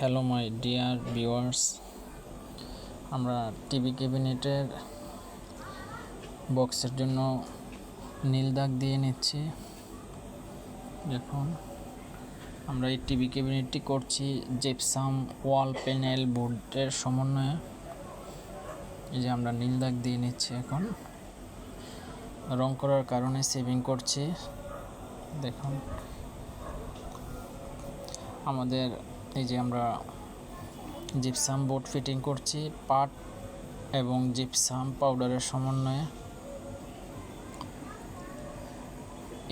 Hello my dear viewers আমরা TV ক্যাবিনেটের বক্সের জন্য নীল দাগ দিয়ে নিচ্ছি। দেখুন, আমরা এই টিভি ক্যাবিনেটটি করছি জেপসাম ওয়াল প্যানেল বোর্ডের সমন্বয়ে। এই যে আমরা নীল দাগ দিয়ে নিচ্ছি এখন। রং করার কারণে সেভিং করছি। দেখুন, আমাদের এই যে আমরা জিপসাম বোর্ড ফিটিং করছি, পাট এবং জিপসাম পাউডারের সমন্বয়ে।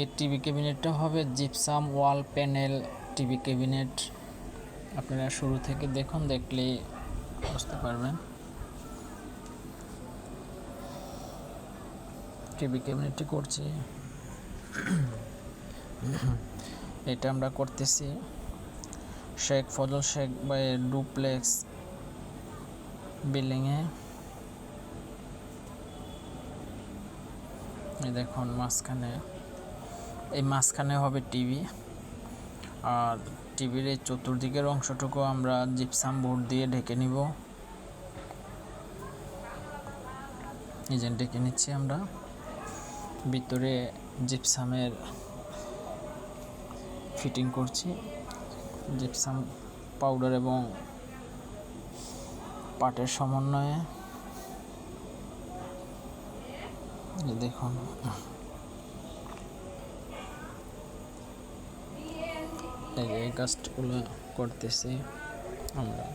এই টিভি ক্যাবিনেটটা হবে gypsum wall panel TV cabinet আপনারা শুরু থেকে দেখুন, দেখলেই বুঝতে পারবেন। টিভি ক্যাবিনেটটি করছি। এটা আমরা করতেছি। শেখ, ফজল শেখ বাই ডুপ্লেক্স বিল্ডিংয়ে দেখুন মাঝখানে, এই মাঝখানে হবে টিভি আর টিভির এই চতুর্দিকের অংশটুকু আমরা জিপসাম বোর্ড দিয়ে ঢেকে নিব। এই যে ঢেকে নিচ্ছি আমরা। ভিতরে জিপসামের ফিটিং করছি। জিপসাম পাউডার এবং পাটের সমন্বয়ে। দেখুন। এই যে কাজগুলো করতেছি আমরা।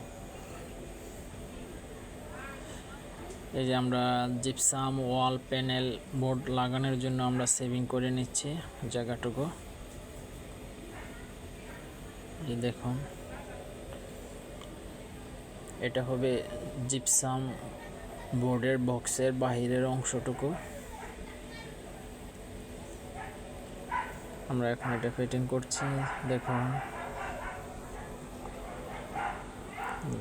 এই যে আমরা জিপসাম ওয়াল প্যানেল বোর্ড লাগানোর জন্য আমরা সেভিং করে নিচ্ছি জায়গাটুকু। এই দেখুন। এটা হবে জিপসাম বোর্ডের বক্সের বাহিরের অংশটুকু। আমরা এখন এটা ফিটিং করছি, দেখুন।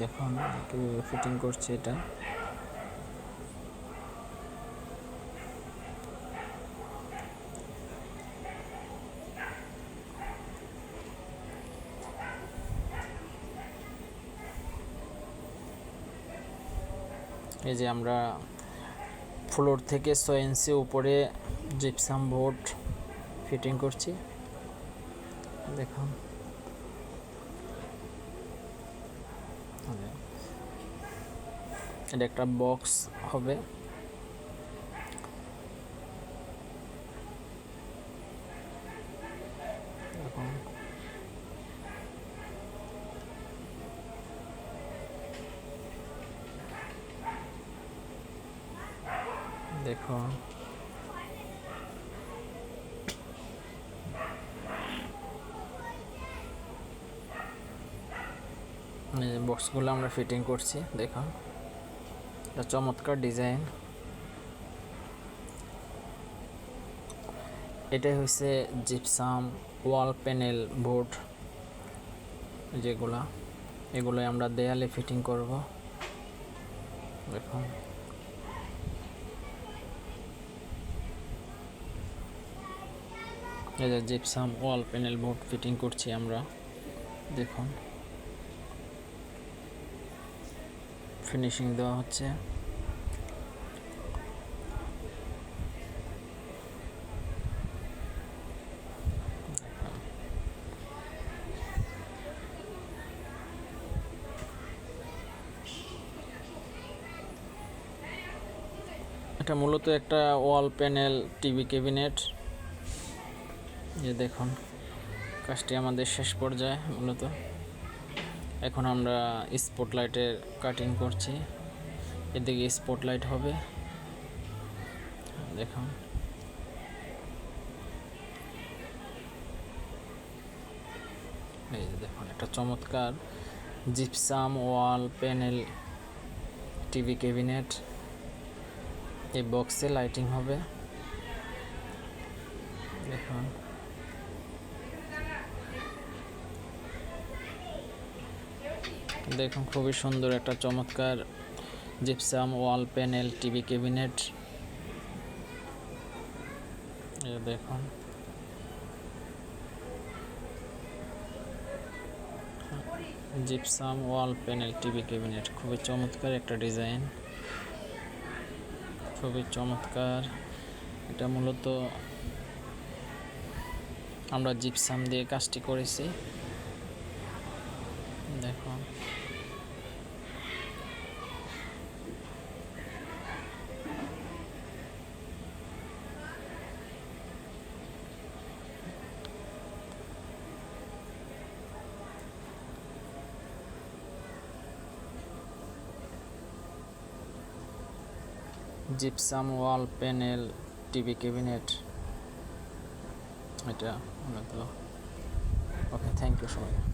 দেখুন কীভাবে ফিটিং করছি এটা। এই যে আমরা ফ্লোর থেকে ছয় ইঞ্চি উপরে জিপসাম বোর্ড ফিটিং করছি। দেখুন। এটা একটা বক্স হবে দেখুন দেখুন বক্সগুলো আমরা ফিটিং করছি দেখুন এটা চমৎকার ডিজাইন এটাই হচ্ছে জিপসাম ওয়াল প্যানেল বোর্ড যেগুলা। এগুলোই আমরা দেয়ালে ফিটিং করব। দেখুন যে gypsum wall panel board fitting করছি আমরা। দেখুন। ফিনিশিং দেওয়া হচ্ছে। এটা মূলত একটা ওয়াল প্যানেল টিভি ক্যাবিনেট যে দেখুন, কাজটি আমাদের শেষ পর্যায়ে মূলত। এখন আমরা স্পটলাইটের কাটিং করছি। এদিকে স্পটলাইট হবে। দেখুন। এই যে দেখুন, একটা চমৎকার gypsum wall panel TV cabinet. এই বক্সে লাইটিং হবে। দেখুন। দেখুন, খুবই সুন্দর একটা চমৎকার gypsum wall panel, TV cabinet. দেখুন। Gypsum wall panel, TV cabinet, খুবই চমৎকার একটা ডিজাইন। খুবই চমৎকার। এটা মূলত আমরা জিপসাম দিয়ে কাজটি করেছি। দেখুন gypsum wall panel TV cabinet. এটা মূলত ওকে থ্যাংক ইউ সবাই।